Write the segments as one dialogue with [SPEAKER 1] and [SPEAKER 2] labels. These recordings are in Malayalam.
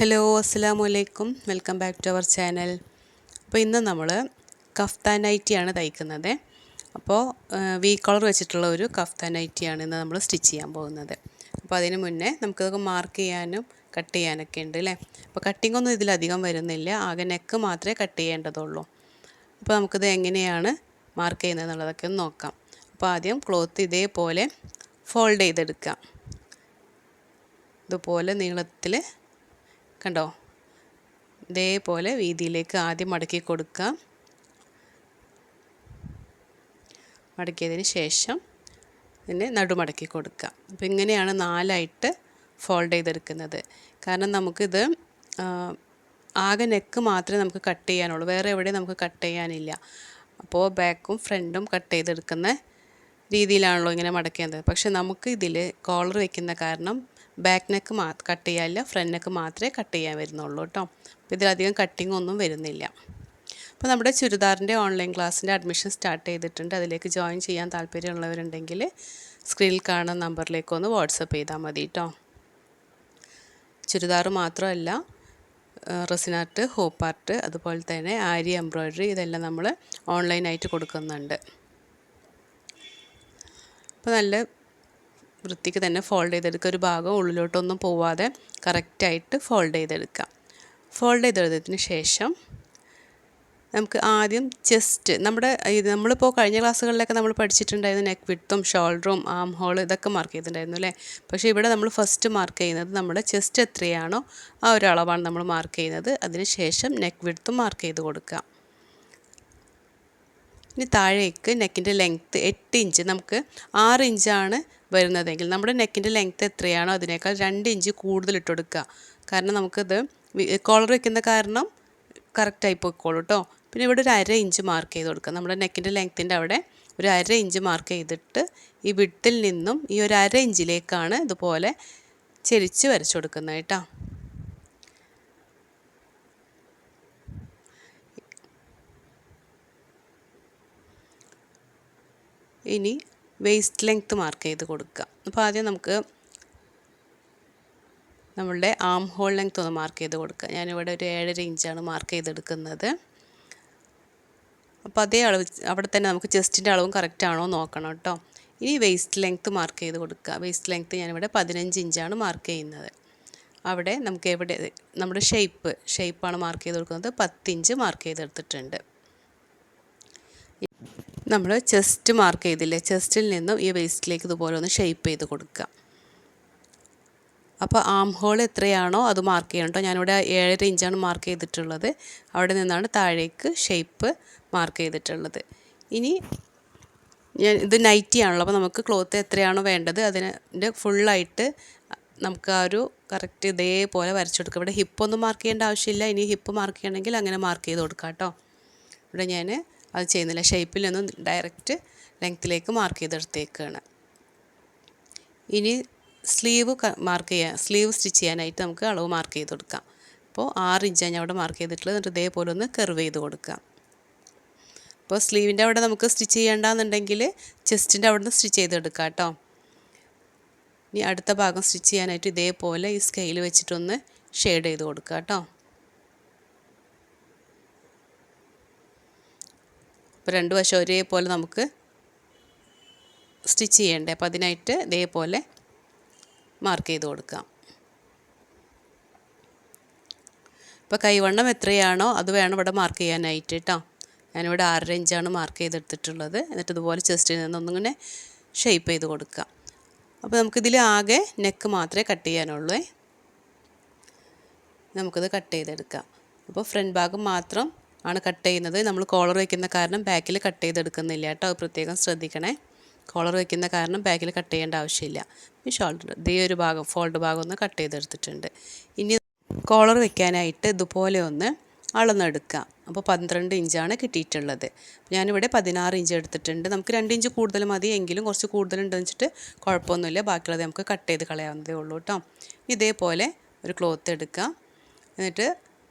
[SPEAKER 1] ഹലോ അസ്സാം വലൈക്കും welcome back to our channel. അപ്പോൾ ഇന്ന് നമ്മൾ കഫ്താൻ നൈറ്റിയാണ് തയ്ക്കുന്നത്. അപ്പോൾ വി കളർ വെച്ചിട്ടുള്ള ഒരു കഫ്താൻ നൈറ്റിയാണ് ഇന്ന് നമ്മൾ സ്റ്റിച്ച് ചെയ്യാൻ പോകുന്നത്. അപ്പോൾ അതിന് മുന്നേ നമുക്കതൊക്കെ മാർക്ക് ചെയ്യാനും കട്ട് ചെയ്യാനൊക്കെ ഉണ്ട് അല്ലേ? അപ്പോൾ കട്ടിംഗ് ഒന്നും ഇതിലധികം വരുന്നില്ല. ആകെ നെക്ക് മാത്രമേ കട്ട് ചെയ്യേണ്ടതുള്ളൂ. അപ്പോൾ നമുക്കിത് എങ്ങനെയാണ് മാർക്ക് ചെയ്യുന്നത് എന്നുള്ളതൊക്കെ ഒന്ന് നോക്കാം. അപ്പോൾ ആദ്യം ക്ലോത്ത് ഇതേപോലെ ഫോൾഡ് ചെയ്തെടുക്കാം. ഇതുപോലെ നീളത്തിൽ കണ്ടോ? ഇതേപോലെ വീതിയിലേക്ക് ആദ്യം മടക്കി കൊടുക്കുക മടക്കിയതിന് ശേഷം ഇതിനെ നടുമടക്കി കൊടുക്കുക അപ്പോൾ ഇങ്ങനെയാണ് നാലായിട്ട് ഫോൾഡ് ചെയ്തെടുക്കുന്നത്. കാരണം നമുക്കിത് ആകെ നെക്ക് മാത്രമേ നമുക്ക് കട്ട് ചെയ്യാനുള്ളൂ. വേറെ എവിടെയും നമുക്ക് കട്ട് ചെയ്യാനില്ല. അപ്പോൾ ബാക്കും ഫ്രണ്ടും കട്ട് ചെയ്തെടുക്കുന്ന രീതിയിലാണല്ലോ ഇങ്ങനെ മടക്കേണ്ടത് പക്ഷെ നമുക്ക് ഇതിൽ കോളർ വെക്കുന്ന കാരണം ബാക്ക് നെക്ക് മാ കട്ട് ചെയ്യാനില്ല ഫ്രണ്ട് നെക്ക് മാത്രമേ കട്ട് ചെയ്യാൻ വരുന്നുള്ളൂ കേട്ടോ അപ്പോൾ ഇതിലധികം കട്ടിംഗ് ഒന്നും വരുന്നില്ല. അപ്പോൾ നമ്മുടെ ചുരിദാറിന്റെ ഓൺലൈൻ ക്ലാസ്സിന്റെ അഡ്മിഷൻ സ്റ്റാർട്ട് ചെയ്തിട്ടുണ്ട്. അതിലേക്ക് ജോയിൻ ചെയ്യാൻ താല്പര്യമുള്ളവരുണ്ടെങ്കിൽ സ്ക്രീനിൽ കാണുന്ന നമ്പറിലേക്ക് ഒന്ന് വാട്സപ്പ് ചെയ്താൽ മതി കേട്ടോ ചുരിദാർ മാത്രമല്ല റെസിനാർട്ട് ഹോപ്പാർട്ട് അതുപോലെ തന്നെ ആരി എംബ്രോയ്ഡറി ഇതെല്ലാം നമ്മൾ ഓൺലൈനായിട്ട് കൊടുക്കുന്നുണ്ട്. അപ്പോൾ നല്ല വൃത്തിക്ക് തന്നെ ഫോൾഡ് ചെയ്തെടുക്കുക. ഒരു ഭാഗം ഉള്ളിലോട്ടൊന്നും പോവാതെ കറക്റ്റായിട്ട് ഫോൾഡ് ചെയ്തെടുക്കുക. ഫോൾഡ് ചെയ്തെടുത്തതിന് ശേഷം നമുക്ക് ആദ്യം ചെസ്റ്റ് നമ്മുടെ ഇത് നമ്മളിപ്പോൾ കഴിഞ്ഞ ക്ലാസ്സുകളിലൊക്കെ നമ്മൾ പഠിച്ചിട്ടുണ്ടായിരുന്നു നെക്ക് വിട്ടും ഷോൾഡറും ആം ഹോൾ ഇതൊക്കെ മാർക്ക് ചെയ്തിട്ടുണ്ടായിരുന്നു അല്ലേ? പക്ഷേ ഇവിടെ നമ്മൾ ഫസ്റ്റ് മാർക്ക് ചെയ്യുന്നത് നമ്മുടെ ചെസ്റ്റ് എത്രയാണോ ആ ഒരു അളവാണ് നമ്മൾ മാർക്ക് ചെയ്യുന്നത്. അതിനുശേഷം നെക്ക് വിട്ടും മാർക്ക് ചെയ്ത് കൊടുക്കുക. ഇനി താഴേക്ക് നെക്കിന്റെ ലെങ്ത്ത് എട്ട് ഇഞ്ച് നമുക്ക് ആറ് ഇഞ്ചാണ് വരുന്നതെങ്കിൽ നമ്മുടെ നെക്കിന്റെ ലെങ്ത്ത് എത്രയാണോ അതിനേക്കാൾ രണ്ട് ഇഞ്ച് കൂടുതൽ ഇട്ട് കൊടുക്കുക. കാരണം നമുക്കിത് കോളർ വയ്ക്കുന്ന കാരണം കറക്റ്റായി പോയിക്കോളൂ കേട്ടോ പിന്നെ ഇവിടെ ഒരു അര ഇഞ്ച് മാർക്ക് ചെയ്ത് കൊടുക്കുക. നമ്മുടെ നെക്കിന്റെ ലെങ്ത്തിന്റെ അവിടെ ഒരു അര ഇഞ്ച് മാർക്ക് ചെയ്തിട്ട് ഈ വിട്ടിൽ നിന്നും ഈ ഒരു അര ഇഞ്ചിലേക്കാണ് ഇതുപോലെ ചെരിച്ച് വരച്ചു കൊടുക്കുന്നത് കേട്ടോ. ഇനി വേസ്റ്റ് ലെങ്ത്ത് മാർക്ക് ചെയ്ത് കൊടുക്കുക. അപ്പോൾ ആദ്യം നമുക്ക് നമ്മളുടെ ആം ഹോൾ ലെങ്ത്ത് ഒന്ന് മാർക്ക് ചെയ്ത് കൊടുക്കുക. ഞാനിവിടെ ഒരു ഏഴര ഇഞ്ചാണ് മാർക്ക് ചെയ്തെടുക്കുന്നത്. അപ്പോൾ അതേ അളവ് അവിടെ തന്നെ നമുക്ക് ചെസ്റ്റിന്റെ അളവും കറക്റ്റ് ആണോ നോക്കണം കേട്ടോ. ഇനി വേസ്റ്റ് ലെങ്ത്ത് മാർക്ക് ചെയ്ത് കൊടുക്കുക. വേസ്റ്റ് ലെങ്ത്ത് ഞാനിവിടെ പതിനഞ്ച് ഇഞ്ചാണ് മാർക്ക് ചെയ്യുന്നത്. അവിടെ നമുക്ക് എവിടെ നമ്മുടെ ഷേപ്പ് ഷേപ്പാണ് മാർക്ക് ചെയ്ത് കൊടുക്കുന്നത്. പത്തിഞ്ച് മാർക്ക് ചെയ്തെടുത്തിട്ടുണ്ട്. നമ്മൾ ചെസ്റ്റ് മാർക്ക് ചെയ്തില്ലേ? ചെസ്റ്റിൽ നിന്നും ഈ വേസ്റ്റിലേക്ക് ഇതുപോലെ ഒന്ന് ഷെയ്പ്പ് ചെയ്ത് കൊടുക്കുക. അപ്പോൾ ആം ഹോൾ എത്രയാണോ അത് മാർക്ക് ചെയ്യണം കേട്ടോ ഞാനിവിടെ ഏഴര ഇഞ്ചാണ് മാർക്ക് ചെയ്തിട്ടുള്ളത്. അവിടെ നിന്നാണ് താഴേക്ക് ഷേപ്പ് മാർക്ക് ചെയ്തിട്ടുള്ളത്. ഇനി ഞാൻ ഇത് നൈറ്റി ആണല്ലോ അപ്പോൾ നമുക്ക് ക്ലോത്ത് എത്രയാണോ വേണ്ടത് അതിന്റെ ഫുള്ളായിട്ട് നമുക്ക് ആ ഒരു കറക്റ്റ് ഇതേപോലെ വരച്ചു കൊടുക്കുക ഇവിടെ ഹിപ്പൊന്നും മാർക്ക് ചെയ്യേണ്ട ആവശ്യമില്ല. ഇനി ഹിപ്പ് മാർക്ക് ചെയ്യണമെങ്കിൽ അങ്ങനെ മാർക്ക് ചെയ്ത് കൊടുക്കാം കേട്ടോ ഇവിടെ ഞാൻ അത് ചെയ്യുന്നില്ല. ഷേപ്പിൽ നിന്നും ഡയറക്റ്റ് ലെങ്ത്തിലേക്ക് മാർക്ക് ചെയ്തെടുത്തേക്കാണ്. ഇനി സ്ലീവ് മാർക്ക് ചെയ്യാൻ സ്ലീവ് സ്റ്റിച്ച് ചെയ്യാനായിട്ട് നമുക്ക് അളവ് മാർക്ക് ചെയ്ത് കൊടുക്കാം. അപ്പോൾ ആറ് ഇഞ്ചാണ് ഞാൻ അവിടെ മാർക്ക് ചെയ്തിട്ടുള്ളത്. എന്നിട്ട് ഇതേപോലെ ഒന്ന് കർവ് ചെയ്ത് കൊടുക്കാം. അപ്പോൾ സ്ലീവിന്റെ അവിടെ നമുക്ക് സ്റ്റിച്ച് ചെയ്യേണ്ടെന്നുണ്ടെങ്കിൽ ചെസ്റ്റിന്റെ അവിടെ നിന്ന് സ്റ്റിച്ച് ചെയ്തെടുക്കാം കേട്ടോ. ഇനി അടുത്ത ഭാഗം സ്റ്റിച്ച് ചെയ്യാനായിട്ട് ഇതേപോലെ ഈ സ്കെയിൽ വെച്ചിട്ടൊന്ന് ഷെയ്ഡ് ചെയ്ത് കൊടുക്കുക കേട്ടോ. അപ്പോൾ രണ്ട് വശം ഒരേപോലെ നമുക്ക് സ്റ്റിച്ച് ചെയ്യണ്ടേ. അപ്പോൾ അതിനായിട്ട് ഇതേപോലെ മാർക്ക് ചെയ്ത് കൊടുക്കാം. ഇപ്പോൾ കൈവണ്ണം എത്രയാണോ അത് വേണം ഇവിടെ മാർക്ക് ചെയ്യാനായിട്ട് കേട്ടോ. ഞാനിവിടെ ആറര ഇഞ്ചാണ് മാർക്ക് ചെയ്തെടുത്തിട്ടുള്ളത്. എന്നിട്ട് ഇതുപോലെ ചെസ്റ്റിൽ നിന്ന് ഒന്നിങ്ങനെ ഷേപ്പ് ചെയ്ത് കൊടുക്കാം. അപ്പോൾ നമുക്കിതിൽ ആകെ നെക്ക് മാത്രമേ കട്ട് ചെയ്യാനുള്ളൂ. നമുക്കിത് കട്ട് ചെയ്തെടുക്കാം. അപ്പോൾ ഫ്രണ്ട് ഭാഗം മാത്രം ആണ് കട്ട് ചെയ്യുന്നത്. നമ്മൾ കോളർ വയ്ക്കുന്ന കാരണം ബാക്കിൽ കട്ട് ചെയ്തെടുക്കുന്നില്ല കേട്ടോ. പ്രത്യേകം ശ്രദ്ധിക്കണേ. കോളർ വയ്ക്കുന്ന കാരണം ബാക്കിൽ കട്ട് ചെയ്യേണ്ട ആവശ്യമില്ല. ഈ ഷോൾഡർ ഇതേ ഒരു ഭാഗം ഫോൾഡ് ഭാഗം ഒന്ന് കട്ട് ചെയ്തെടുത്തിട്ടുണ്ട്. ഇനി കോളർ വയ്ക്കാനായിട്ട് ഇതുപോലെ ഒന്ന് അളന്നെടുക്കുക അപ്പോൾ പന്ത്രണ്ട് ഇഞ്ചാണ് കിട്ടിയിട്ടുള്ളത്. ഞാനിവിടെ പതിനാറ് ഇഞ്ച് എടുത്തിട്ടുണ്ട്. നമുക്ക് രണ്ട് ഇഞ്ച് കൂടുതൽ മതി. എങ്കിലും കുറച്ച് കൂടുതലുണ്ടെന്ന് വെച്ചിട്ട് കുഴപ്പമൊന്നുമില്ല. ബാക്കിയുള്ളത് നമുക്ക് കട്ട് ചെയ്ത് കളയാവുന്നതേ ഉള്ളൂ കേട്ടോ. ഇതേപോലെ ഒരു ക്ലോത്ത് എടുക്കുക എന്നിട്ട്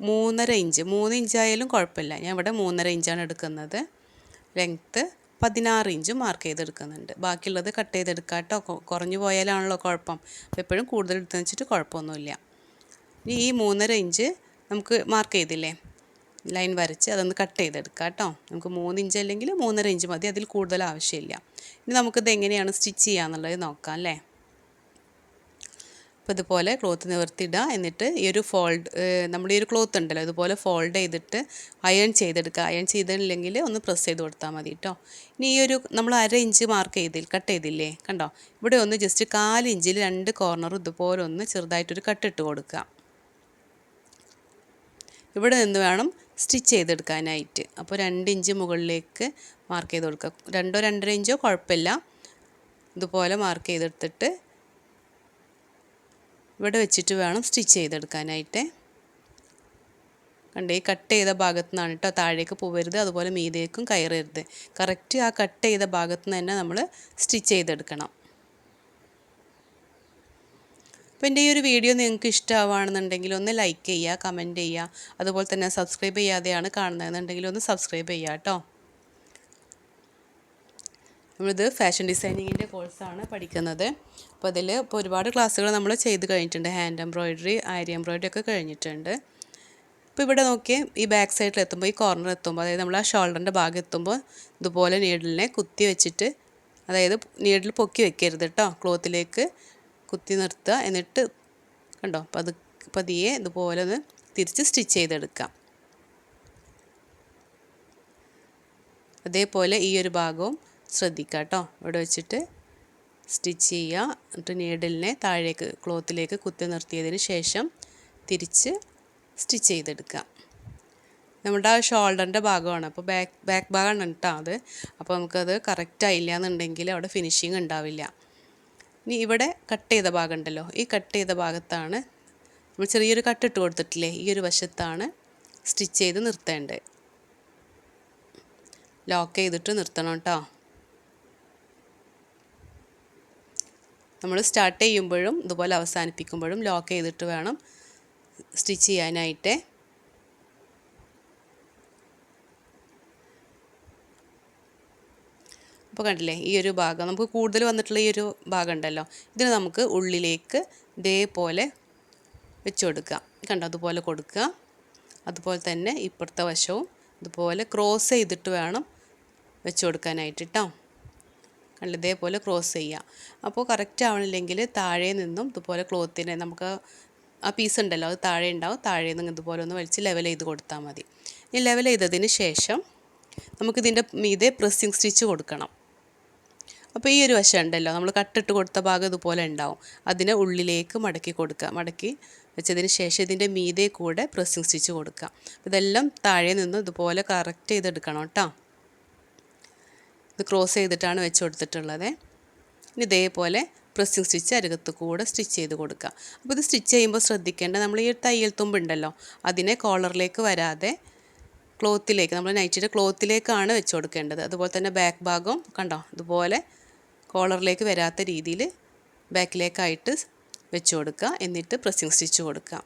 [SPEAKER 1] മൂന്നര ഇഞ്ച്. മൂന്ന് ഇഞ്ചായാലും കുഴപ്പമില്ല. ഞാൻ ഇവിടെ മൂന്നര ഇഞ്ചാണ് എടുക്കുന്നത്. ലെങ്ത്ത് പതിനാറ് ഇഞ്ച് മാർക്ക് ചെയ്തെടുക്കുന്നുണ്ട്. ബാക്കിയുള്ളത് കട്ട് ചെയ്തെടുക്കാം കേട്ടോ കുറഞ്ഞു പോയാലാണല്ലോ കുഴപ്പം. അപ്പോൾ എപ്പോഴും കൂടുതൽ എടുത്തെന്ന് വെച്ചിട്ട് കുഴപ്പമൊന്നുമില്ല. ഇനി ഈ മൂന്നര ഇഞ്ച് നമുക്ക് മാർക്ക് ചെയ്തില്ലേ? ലൈൻ വരച്ച് അതൊന്ന് കട്ട് ചെയ്തെടുക്കാം കേട്ടോ നമുക്ക് മൂന്ന് ഇഞ്ച് അല്ലെങ്കിൽ മൂന്നര ഇഞ്ച് മതി. അതിൽ കൂടുതൽ ആവശ്യമില്ല. ഇനി നമുക്കിത് എങ്ങനെയാണ് സ്റ്റിച്ച് ചെയ്യുക എന്നുള്ളത് നോക്കാം അല്ലേ അപ്പോൾ ഇതുപോലെ ക്ലോത്ത് നിവർത്തിയിടുക എന്നിട്ട് ഈ ഒരു ഫോൾഡ് നമ്മുടെ ഈ ഒരു ക്ലോത്ത് ഉണ്ടല്ലോ ഇതുപോലെ ഫോൾഡ് ചെയ്തിട്ട് അയൺ ചെയ്തെടുക്കുക. അയൺ ചെയ്തില്ലെങ്കിൽ ഒന്ന് പ്രസ് ചെയ്ത് കൊടുത്താൽ മതി കേട്ടോ ഇനി ഈ ഒരു നമ്മൾ അര ഇഞ്ച് മാർക്ക് ചെയ്തിൽ കട്ട് ചെയ്തില്ലേ കണ്ടോ? ഇവിടെ ഒന്ന് ജസ്റ്റ് കാൽ ഇഞ്ചിൽ രണ്ട് കോർണറും ഇതുപോലെ ഒന്ന് ചെറുതായിട്ടൊരു കട്ടിട്ട് കൊടുക്കുക. ഇവിടെ നിന്ന് വേണം സ്റ്റിച്ച് ചെയ്തെടുക്കാനായിട്ട്. അപ്പോൾ രണ്ട് ഇഞ്ച് മുകളിലേക്ക് മാർക്ക് ചെയ്ത് കൊടുക്കുക. രണ്ടോ രണ്ടര ഇഞ്ചോ കുഴപ്പമില്ല. ഇതുപോലെ മാർക്ക് ചെയ്തെടുത്തിട്ട് ഇവിടെ വെച്ചിട്ട് വേണം സ്റ്റിച്ച് ചെയ്തെടുക്കാനായിട്ട്. കണ്ടേ കട്ട് ചെയ്ത ഭാഗത്തു നിന്നാണ് കേട്ടോ താഴേക്ക് പോവരുത് അതുപോലെ മീതേക്കും കയറരുത്. കറക്റ്റ് ആ കട്ട് ചെയ്ത ഭാഗത്ത് നിന്ന് തന്നെ നമ്മൾ സ്റ്റിച്ച് ചെയ്തെടുക്കണം. അപ്പോൾ എന്റെ ഈ ഒരു വീഡിയോ നിങ്ങൾക്ക് ഇഷ്ടമാവുകയാണെന്നുണ്ടെങ്കിൽ ഒന്ന് ലൈക്ക് ചെയ്യുക കമന്റ് ചെയ്യുക. അതുപോലെ തന്നെ സബ്സ്ക്രൈബ് ചെയ്യാതെയാണ് കാണുന്നതെന്നുണ്ടെങ്കിൽ ഒന്ന് സബ്സ്ക്രൈബ് ചെയ്യുക കേട്ടോ. നമ്മളിത് ഫാഷൻ ഡിസൈനിങ്ങിന്റെ കോഴ്സാണ് പഠിക്കുന്നത്. അപ്പോൾ അതിൽ ഇപ്പോൾ ഒരുപാട് ക്ലാസ്സുകൾ നമ്മൾ ചെയ്ത് കഴിഞ്ഞിട്ടുണ്ട്. ഹാൻഡ് എംബ്രോയിഡറി ആരി എംബ്രോയിഡറി ഒക്കെ കഴിഞ്ഞിട്ടുണ്ട്. ഇപ്പോൾ ഇവിടെ നോക്കി ഈ ബാക്ക് സൈഡിൽ എത്തുമ്പോൾ ഈ കോർണർ എത്തുമ്പോൾ അതായത് നമ്മൾ ആ ഷോൾഡറിന്റെ ഭാഗം എത്തുമ്പോൾ ഇതുപോലെ നീഡിലിനെ കുത്തി വെച്ചിട്ട് അതായത് നീഡിൽ പൊക്കി വെക്കരുത് കേട്ടോ ക്ലോത്തിലേക്ക് കുത്തി നിർത്തുക. എന്നിട്ട് കണ്ടോ പതു പതിയെ ഇതുപോലെ ഒന്ന് തിരിച്ച് സ്റ്റിച്ച് ചെയ്തെടുക്കാം അതേപോലെ ഈ ഒരു ഭാഗവും ശ്രദ്ധിക്കുക കേട്ടോ ഇവിടെ വെച്ചിട്ട് സ്റ്റിച്ച് ചെയ്യുക. എന്നിട്ട് നീഡിലിനെ താഴേക്ക് ക്ലോത്തിലേക്ക് കുത്തി നിർത്തിയതിന് ശേഷം തിരിച്ച് സ്റ്റിച്ച് ചെയ്തെടുക്കുക. നമ്മുടെ ആ ഷോൾഡറിന്റെ ഭാഗമാണ്. അപ്പോൾ ബാക്ക് ബാക്ക് ഭാഗമാണ് കേട്ടോ അത്. അപ്പോൾ നമുക്കത് കറക്റ്റ് ആയില്ല എന്നുണ്ടെങ്കിൽ അവിടെ ഫിനിഷിങ് ഉണ്ടാവില്ല. ഇനി ഇവിടെ കട്ട് ചെയ്ത ഭാഗം ഉണ്ടല്ലോ. ഈ കട്ട് ചെയ്ത ഭാഗത്താണ് നമ്മൾ ചെറിയൊരു കട്ട് ഇട്ട് കൊടുത്തിട്ടില്ലേ? ഈ ഒരു വശത്താണ് സ്റ്റിച്ച് ചെയ്ത് നിർത്തേണ്ടത്. ലോക്ക് ചെയ്തിട്ട് നിർത്തണം കേട്ടോ. നമ്മൾ സ്റ്റാർട്ട് ചെയ്യുമ്പോഴും ഇതുപോലെ അവസാനിപ്പിക്കുമ്പോഴും ലോക്ക് ചെയ്തിട്ട് വേണം സ്റ്റിച്ച് ചെയ്യാനായിട്ട്. അപ്പോൾ കണ്ടില്ലേ ഈ ഒരു ഭാഗം നമുക്ക് കൂടുതൽ വന്നിട്ടുള്ള ഈ ഒരു ഭാഗം ഉണ്ടല്ലോ ഇതിന് നമുക്ക് ഉള്ളിലേക്ക് ഇതേപോലെ വെച്ച് കൊടുക്കുക. കണ്ടോ അതുപോലെ കൊടുക്കുക. അതുപോലെ തന്നെ ഇപ്പുറത്തെ വശവും ഇതുപോലെ ക്രോസ് ചെയ്തിട്ട് വേണം വെച്ച് കൊടുക്കാനായിട്ട് കേട്ടോ ഇതേപോലെ ക്രോസ് ചെയ്യുക അപ്പോൾ കറക്റ്റ് ആവണില്ലെങ്കിൽ താഴെ നിന്നും ഇതുപോലെ ക്ലോത്തിനെ നമുക്ക് ആ പീസ് ഉണ്ടല്ലോ അത് താഴെ ഉണ്ടാവും. താഴെ നിന്ന് ഇതുപോലെ ഒന്ന് വലിച്ച് ലെവൽ ചെയ്ത് കൊടുത്താൽ മതി. ഈ ലെവൽ ചെയ്തതിന് ശേഷം നമുക്കിതിന്റെ മീതെ പ്രസ്സിങ് സ്റ്റിച്ച് കൊടുക്കണം. അപ്പോൾ ഈ ഒരു വശം ഉണ്ടല്ലോ നമ്മൾ കട്ടിട്ട് കൊടുത്ത ഭാഗം ഇതുപോലെ ഉണ്ടാവും. അതിനെ ഉള്ളിലേക്ക് മടക്കി കൊടുക്കുക. മടക്കി വെച്ചതിന് ശേഷം ഇതിന്റെ മീതെ കൂടെ പ്രസ്സിങ് സ്റ്റിച്ച് കൊടുക്കുക. ഇതെല്ലാം താഴെ നിന്ന് ഇതുപോലെ കറക്റ്റ് ചെയ്തെടുക്കണം കേട്ടോ. ഇത് ക്രോസ് ചെയ്തിട്ടാണ് വെച്ച് കൊടുത്തിട്ടുള്ളത്. ഇനി ഇതേപോലെ പ്രസ്സിങ് സ്റ്റിച്ച് അരുകത്ത് കൂടെ സ്റ്റിച്ച് ചെയ്ത് കൊടുക്കുക. അപ്പോൾ ഇത് സ്റ്റിച്ച് ചെയ്യുമ്പോൾ ശ്രദ്ധിക്കേണ്ട നമ്മൾ ഈ തയ്യൽ തുമ്പുണ്ടല്ലോ അതിനെ കോളറിലേക്ക് വരാതെ ക്ലോത്തിലേക്ക് നമ്മൾ നൈറ്റിയുടെ ക്ലോത്തിലേക്കാണ് വെച്ച് കൊടുക്കേണ്ടത്. അതുപോലെ തന്നെ ബാക്ക് ഭാഗം കണ്ടോ ഇതുപോലെ കോളറിലേക്ക് വരാത്ത രീതിയിൽ ബാക്കിലേക്കായിട്ട് വെച്ച് കൊടുക്കുക. എന്നിട്ട് പ്രസ്സിങ് സ്റ്റിച്ച് കൊടുക്കുക.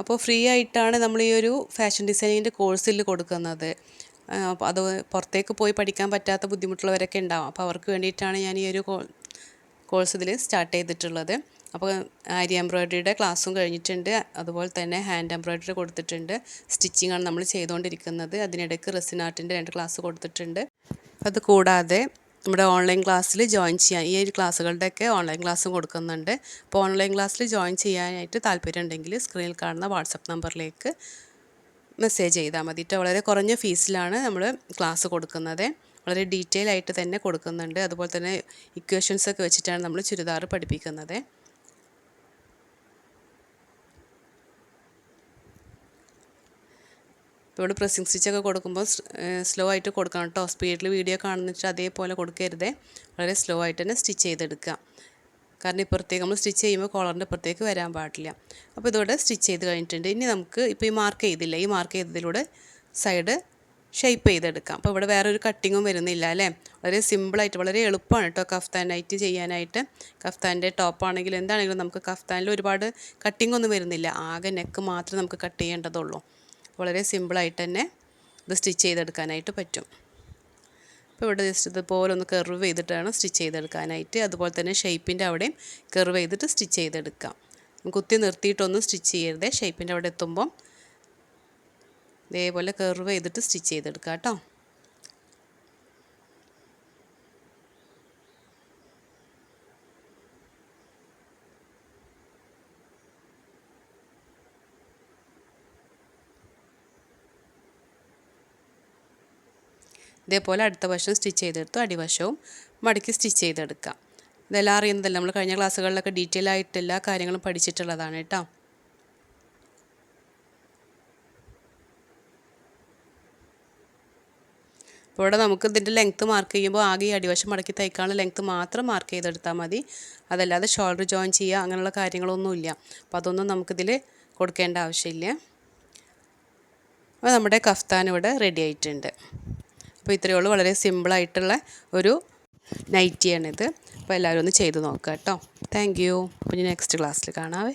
[SPEAKER 1] അപ്പോൾ ഫ്രീ ആയിട്ടാണ് നമ്മൾ ഈ ഒരു ഫാഷൻ ഡിസൈനിങ്ങിന്റെ കോഴ്സിൽ കൊടുക്കുന്നത്. അപ്പോൾ അത് പുറത്തേക്ക് പോയി പഠിക്കാൻ പറ്റാത്ത ബുദ്ധിമുട്ടുള്ളവരൊക്കെ ഉണ്ടാവും. അപ്പോൾ അവർക്ക് വേണ്ടിയിട്ടാണ് ഞാൻ ഈ ഒരു കോഴ്സ് ഇതിൽ സ്റ്റാർട്ട് ചെയ്തിട്ടുള്ളത്. അപ്പോൾ ആരി എംബ്രോയ്ഡറിയുടെ ക്ലാസ്സും കഴിഞ്ഞിട്ടുണ്ട്. അതുപോലെ തന്നെ ഹാൻഡ് എംബ്രോയ്ഡറി കൊടുത്തിട്ടുണ്ട്. സ്റ്റിച്ചിങ്ങാണ് നമ്മൾ ചെയ്തുകൊണ്ടിരിക്കുന്നത്. അതിനിടയ്ക്ക് റെസിൻ ആർട്ടിന്റെ രണ്ട് ക്ലാസ് കൊടുത്തിട്ടുണ്ട്. അത് കൂടാതെ നമ്മുടെ ഓൺലൈൻ ക്ലാസ്സിൽ ജോയിൻ ചെയ്യാൻ ഈ ഒരു ക്ലാസ്സുകളുടെയൊക്കെ ഓൺലൈൻ ക്ലാസ്സും കൊടുക്കുന്നുണ്ട്. അപ്പോൾ ഓൺലൈൻ ക്ലാസ്സിൽ ജോയിൻ ചെയ്യാനായിട്ട് താല്പര്യം ഉണ്ടെങ്കിൽ സ്ക്രീനിൽ കാണുന്ന വാട്സപ്പ് നമ്പറിലേക്ക് മെസ്സേജ് ചെയ്താൽ മതി. വളരെ കുറഞ്ഞ ഫീസിലാണ് നമ്മൾ ക്ലാസ് കൊടുക്കുന്നത്. വളരെ ഡീറ്റെയിൽ ആയിട്ട് തന്നെ കൊടുക്കുന്നുണ്ട്. അതുപോലെ തന്നെ ഇക്വേഷൻസൊക്കെ വെച്ചിട്ടാണ് നമ്മൾ ചുരിദാർ പഠിപ്പിക്കുന്നത്. ഇവിടെ പ്രസ്സിങ് സ്റ്റിച്ചൊക്കെ കൊടുക്കുമ്പോൾ സ്ലോ ആയിട്ട് കൊടുക്കണം കേട്ടോ സ്പീഡിൽ വീഡിയോ കാണുന്നിട്ട് അതേപോലെ കൊടുക്കരുതേ. വളരെ സ്ലോ ആയിട്ട് തന്നെ സ്റ്റിച്ച് ചെയ്തെടുക്കുക. കാരണം ഇപ്പുറത്തേക്ക് നമ്മൾ സ്റ്റിച്ച് ചെയ്യുമ്പോൾ കോളറിന്റെ പുറത്തേക്ക് വരാൻ പാടില്ല. അപ്പോൾ ഇതോടെ സ്റ്റിച്ച് ചെയ്ത് കഴിഞ്ഞിട്ടുണ്ട്. ഇനി നമുക്ക് ഇപ്പോൾ ഈ മാർക്ക് ചെയ്തില്ല. ഈ മാർക്ക് ചെയ്തതിലൂടെ സൈഡ് ഷേപ്പ് ചെയ്തെടുക്കാം. അപ്പോൾ ഇവിടെ വേറെ ഒരു കട്ടിങ്ങും വരുന്നില്ല അല്ലേ? വളരെ സിമ്പിളായിട്ട് വളരെ എളുപ്പമാണ് കേട്ടോ കഫ്താനായിട്ട് ചെയ്യാനായിട്ട്. കഫ്താന്റെ ടോപ്പാണെങ്കിലും എന്താണെങ്കിലും നമുക്ക് കഫ്താനിൽ ഒരുപാട് കട്ടിങ്ങൊന്നും വരുന്നില്ല. ആകെ നെക്ക് മാത്രമേ നമുക്ക് കട്ട് ചെയ്യേണ്ടതുള്ളൂ. വളരെ സിമ്പിളായിട്ട് തന്നെ ഇത് സ്റ്റിച്ച് ചെയ്തെടുക്കാനായിട്ട് പറ്റും. അപ്പോൾ ഇവിടെ ജസ്റ്റ് ഇതുപോലെ ഒന്ന് കർവ് ചെയ്തിട്ടാണ് സ്റ്റിച്ച് ചെയ്തെടുക്കാനായിട്ട് അതുപോലെ തന്നെ ഷേപ്പിന്റെ അവിടെയും കർവ് ചെയ്തിട്ട് സ്റ്റിച്ച് ചെയ്തെടുക്കാം. കുത്തി നിർത്തിയിട്ടൊന്നും സ്റ്റിച്ച് ചെയ്യരുത്. ഷേപ്പിന്റെ അവിടെ എത്തുമ്പം ഇതേപോലെ കർവ് ചെയ്തിട്ട് സ്റ്റിച്ച് ചെയ്തെടുക്കാം കേട്ടോ. ഇതേപോലെ അടുത്ത വശം സ്റ്റിച്ച് ചെയ്തെടുത്തു. അടിവശവും മടക്കി സ്റ്റിച്ച് ചെയ്തെടുക്കാം. ഇതെല്ലാം അറിയുന്നതല്ല? നമ്മൾ കഴിഞ്ഞ ക്ലാസ്സുകളിലൊക്കെ ഡീറ്റെയിൽ ആയിട്ട് എല്ലാ കാര്യങ്ങളും പഠിച്ചിട്ടുള്ളതാണ് കേട്ടോ. അപ്പോൾ ഇവിടെ നമുക്ക് ഇതിന്റെ ലെങ്ത്ത് മാർക്ക് ചെയ്യുമ്പോൾ ആകെ ഈ അടിവശം മടക്കി തയ്ക്കാനുള്ള ലെങ്ത്ത് മാത്രം മാർക്ക് ചെയ്തെടുത്താൽ മതി. അതല്ലാതെ ഷോൾഡർ ജോയിൻ ചെയ്യുക അങ്ങനെയുള്ള കാര്യങ്ങളൊന്നുമില്ല. അപ്പോൾ അതൊന്നും നമുക്കിതിൽ കൊടുക്കേണ്ട ആവശ്യമില്ല. അപ്പോൾ നമ്മുടെ കഫ്താൻ ഇവിടെ റെഡി ആയിട്ടുണ്ട്. അപ്പോൾ ഇത്രയേ ഉള്ളൂ. വളരെ സിമ്പിളായിട്ടുള്ള ഒരു നൈറ്റിയാണിത് അപ്പോൾ എല്ലാവരും ഒന്ന് ചെയ്ത് നോക്കുക കേട്ടോ. താങ്ക് യു അപ്പോൾ ഇനി നെക്സ്റ്റ് ക്ലാസ്സിൽ കാണാവേ.